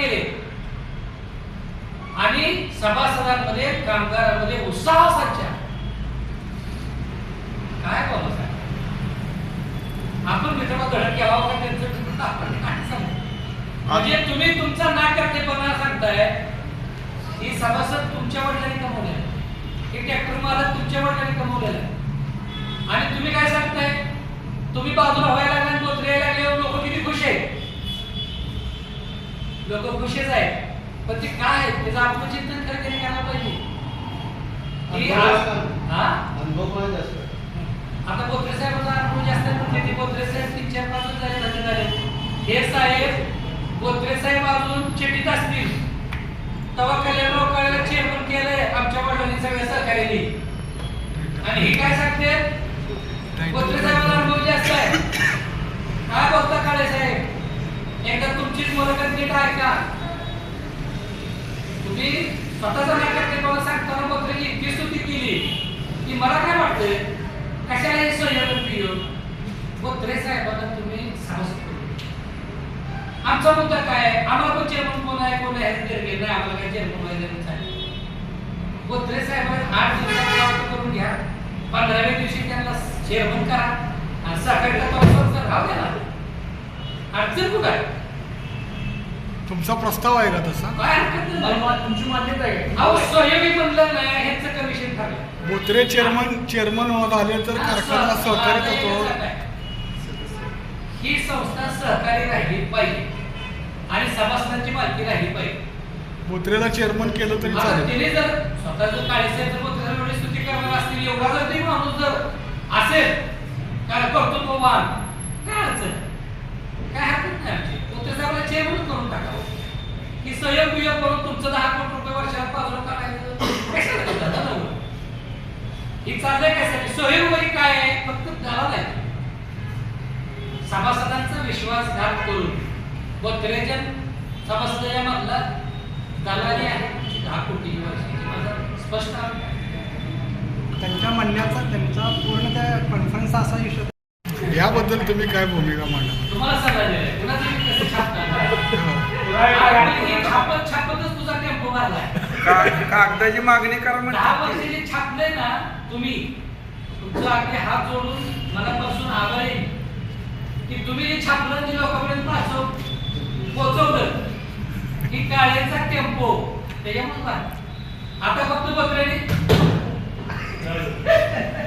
केले. आणि सभासदांमध्ये कामगारांमध्ये उत्साह संचार काय आपण मित्रांनो धडक केला होता त्यांचं? आपण काय सांगू म्हणजे तुम्ही तुमचा नाट्यपणा सांगताय ही सभासद तुमच्या वडिलांनी कमवले हे ट्रॅक्टर मालक तुमच्या वडिलांनी कमवलेलं आहे. आणि तुम्ही काय सांगताय? तुम्ही बाजूला व्हायला लागला बोलले लागले लोक किती खुश आहेत. लोक खुशच आहेत. पण ते काय आहे त्याचं आत्मचिंतन त्यांनी करायला पाहिजे. हा आता बोत्रे साहेबांचा अनुभव जास्त म्हणजे ते बोत्रे साहेब तीन चार पाच झाले धंदे झाले. हे साहेब बोत्रे साहेब अजून चिठीत असतील. तेव्हा कल्याणराव काळेला चेअरमन केलंय आमच्या वडिलांनी सगळ्या सहकार्याने. आणि हे काय सांगते? बोत्रे साहेबांचा अनुभव जास्त आहे. काय बोलता काळे साहेब. एकदा तुमचीच मुलाखत आहे का तुम्ही स्वतःचा नाटक मला सांगताना बोत्रेची इतकी स्तुती केली की मला काय वाटतंय? कशाला हे सहयोग प्रिय बोत्रे साहेबांना तुम्ही साहस आमचा मुद्दा काय आहे? आम्हाला पण चेअरमन कोण आहे? कोण आहे? हे नाही आम्हाला काय चेअरमन वगैरे नाही बोत्रे साहेबांना आठ दिवसात करून घ्या. पंधराव्या दिवशी त्यांना चेअरमन करा. आणि सहकार्याचा तपशील राहू द्या ना. अडचण कुठं आहे? तुमचा प्रस्ताव आहे का तसा? काय हरकत नाही. तुमची मान्यता आहे. अहो सहयोगी म्हणलं नाही ह्याचं कमिशन ठरलं. बोत्रे चेअरमन चेअरमन होत आले तर कारखाना सहकारी तत्वावर ही संस्था सहकारी राहिली पाहिजे. आणि सभासदांची मालकी राहिली पाहिजे. बोत्रेला चेअरमन केलं तरी चालेल. तिने जर स्वतः जर काळेसाहेब जर बोत्रेला एवढी स्तुती करणार असतील एवढा जर ते माणूस जर असेल काय कर्तृत्ववान काय अडचण? काय हरकत नाही आमची. बोत्रे साहेबाला चेअरमन की सहयोग वियोग करून तुमचं दहा कोटी रुपये वर्षात बाजूला काढायचं? ही चाललंय कशासाठी सहयोगवादी काय आहे? फक्त दलाल आहे. सभासदांचा विश्वासघात करून बोत्रेच्या सभासदाच्या मधला दलाली आहे दहा कोटी वर्षाची. माझा स्पष्ट. त्यांच्या म्हणण्याचा त्यांचा पूर्ण त्या कॉन्फरन्सचा असा विषय याबद्दल तुम्ही काय भूमिका मांडा तुम्हाला सल्ला छापत छापतच तुझा टेम्पो मारलाय का- कागदाची मागणी करा दहा म्हणतात वर्ष जे छापलंय ना तुम्ही तुमचं अगदी हात जोडून मनापासून आभार की तुम्ही जे छापलं ते लोकांपर्यंत पाचव पोहोचवलं की काळेचा टेम्पो. त्याच्यामुळे. आता फक्त बकऱ्याने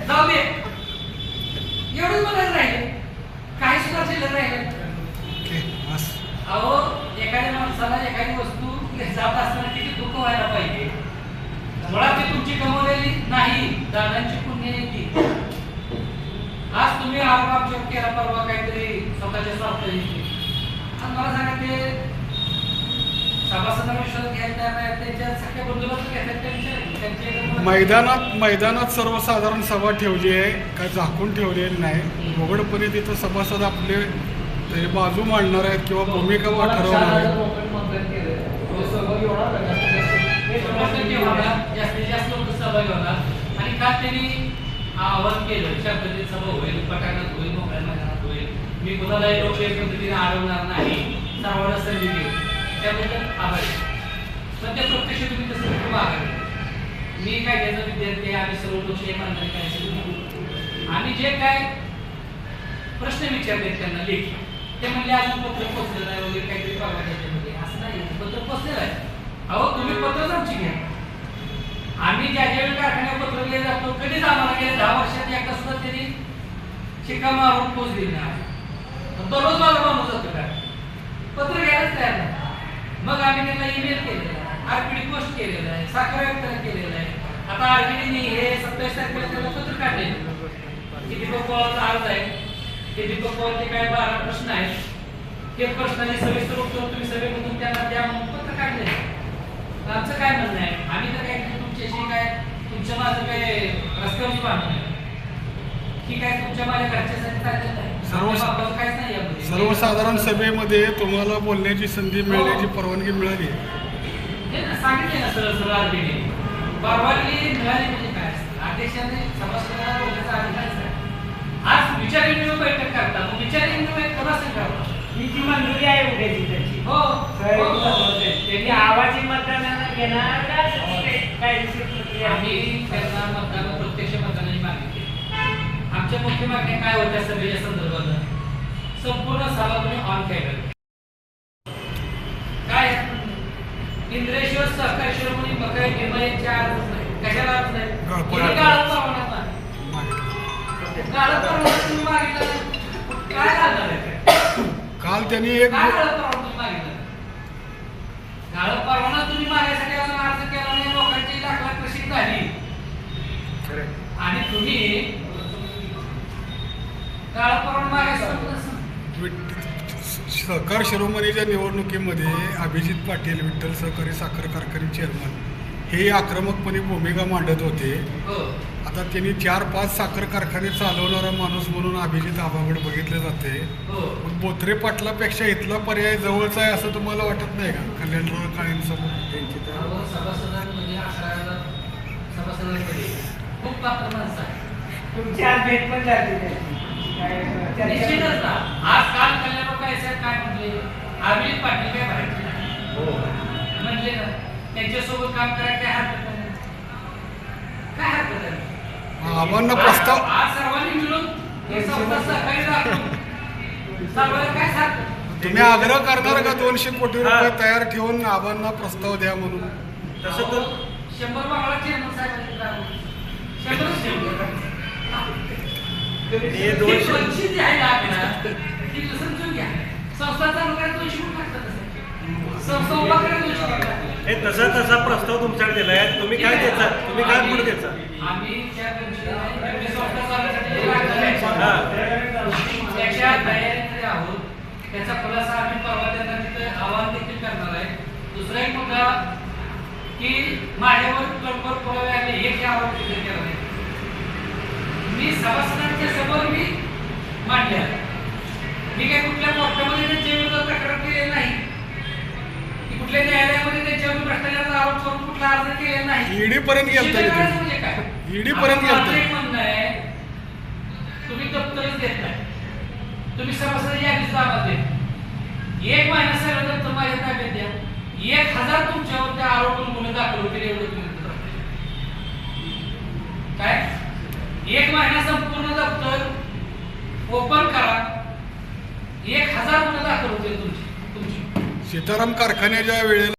जाऊ दे. एवढंच मला राहिले. काही सुद्धा शिल्लक राहिले अहो एखाद्या माणसाला एखादी वस्तू जात असताना किती दुःख व्हायला पाहिजे. मुळात ती तुमची कमवलेली नाही दादांची पुण्य आहे ती. आज तुम्ही आरोप केला परवा काहीतरी स्वतःच्या स्वार्थाची आणि मला सांगा ते सभासदांना विश्वास घ्यायला नाही त्यांच्या घेतात त्यांच्या त्यांच्या मैदानात मैदानात सर्वसाधारण सभा ठेवली आहे काय झाकून ठेवलेली नाही. उघडपणे तिथं सभासद आपले ते बाजू मांडणार आहेत किंवा भूमिका ठरवणार आहेत? आणि काल त्यांनी आवाहन केलं. शांततेत सभा होईल पटाणात होईल मोकळ्या मैदानात होईल. मी कुणालाही लोकशाही पद्धतीने अडवणार नाही. सर्वांना संधी देऊ त्याबद्दल आभारी पण ते प्रत्यक्ष तुम्ही तसं खूप आभारी मी काय त्याचा विद्यार्थी आम्ही सर्व लोकशाही मानणारे काय आणि जे काय प्रश्न विचारले त्यांना लेखी. ते म्हणले अजून पत्र पोचलेलं नाही वगैरे काहीतरी बघा त्याच्यामध्ये असं नाही पत्र पोचलेलं आहे. अहो तुम्ही पत्रच आमची घ्या. आम्ही ज्या ज्यावेळी कारखान्यात पत्र लिहिले जातो कधीच आम्हाला गेल्या दहा वर्षात या कसं त्यांनी शिक्का मारून पोच दिली नाही दररोज माझा माणूस जातो काय पत्र घ्यायलाच तयार नाही. मग आम्ही त्यांना ईमेल केलेला आहे. आरपीडी पोस्ट केलेलं आहे. साखर वितरण केलेलं आहे. आता आरपीडीने हे सत्तावीस तारखेला त्याला पत्र काढले किती लोक पवारचा अर्ज आहे ते दीपक पवारचे काय बारा प्रश्न आहेत? ते प्रश्नाचे सविस्तर उत्तर तुम्ही सभेमधून त्यांना द्या म्हणून पत्र काढले. आमचं काय म्हणणं आहे? आम्ही तर काय तुमच्याशी काय तुमच्या माझं काय रस्त्यावरची भांडण आहे की काय तुमच्या माझ्या घरच्यासाठी चाललेलं नाही काहीच नाही यामध्ये. सर्वसाधारण सभेमध्ये तुम्हाला बोलण्याची संधी मिळण्याची परवानगी मिळाली. हे ना सांगितले ना सरळ सरळ आरबीने. परवानगी मिळाली म्हणजे मंजुरी आहे उद्या तिकडची हो. हो, हो, हो त्यांनी आवाजी घेणार का कायदेशीर प्रक्रिया मतदान प्रत्यक्ष मतदानाची मागणी आमच्या मुख्य काय होत्या सभेच्या संदर्भात? संपूर्ण सभा तुम्ही ऑन केलं काय? इंद्रेश्वर सहकारेश्वर म्हणून मकर निर्मयांच्या अर्थ नाही. कशाला अर्थ नाही? त्यांनी एक काय काळात परवाना तुम्ही मागितला काळात परवाना तुम्ही मागायसाठी अजून अर्ज केला नाही लोकांची लाख लाख कशी झाली? आणि तुम्ही परवाना सहकार शिरोमणीच्या निवडणुकीमध्ये अभिजित पाटील विठ्ठल सहकारी साखर कारखाने चेअरमन हे आक्रमकपणे भूमिका मांडत होते. हो. आता त्यांनी चार पाच साखर कारखाने चालवणारा माणूस म्हणून अभिजित आबाकडे बघितले जाते. हो. मग बोत्रे पाटलापेक्षा इथला पर्याय जवळचा आहे असं तुम्हाला वाटत नाही का? कल्याणराव काळेंसमोर नाही. काय, म्हटले अभिजित पाटील काय नाही म्हणले ना. त्यांच्यासोबत काम करायला काय हरकत नाही. काय हरकत आहे? प्रस्ताव आज- सर्वांनी मिळून हे संस्था सहकारी दाखवून सर्वांना काय तुम्ही आग्रह करणार का दोनशे कोटी रुपये तयार ठेवून आबांना प्रस्ताव द्या म्हणून? तसं तर शंभर बाळा चेअरमन साहेबांनी करावं. शंभरच ठेवलं. ते दोनशे दोनशे जे आहे ना आपल्याला, ती समजून घ्या. संस्था चालू करायला दोनशे कोटी लागतात हे तसा तसा प्रस्ताव तुमच्याकडे दिलाय. तुम्ही काय द्यायचा तुम्ही काय पुढे द्यायचा आम्ही आहोत. त्याचा खुलासा आम्ही परवा त्यांना तिथे आवाहन देखील करणार आहे. दुसरा एक मुद्दा की माझ्यावर कणखर पुरावे आले हे जे आवाहन तिथे केलं आहे मी सभासदांच्या समोर मी मांडल्या मी काय कुठल्या कोर्टामध्ये त्यांच्या विरोधात तक्रार केलेली नाही. कुठल्या न्यायालयामध्ये त्यांच्यावर भ्रष्टाचाराचा आरोप करून कुठला अर्ज केलेला नाही. ईडी पर्यंत गेलता म्हणजे काय? ईडी पर्यंत आता गेलता. माझं एक म्हणणं आहे तुम्ही दप्तरच देत नाही. तुम्ही सभासद यादीच देत एक महिना सगळं दप्तर माझ्या ताब्यात द्या? एक हजार तुमच्यावर त्या आरोपून गुन्हे दाखल होतील एवढं तुम्ही दप्तर काय? एक महिना संपूर्ण दप्तर ओपन करा. एक हजार गुन्हे दाखल होतील तुमची. सीताराम कारखान्याच्या वेळेला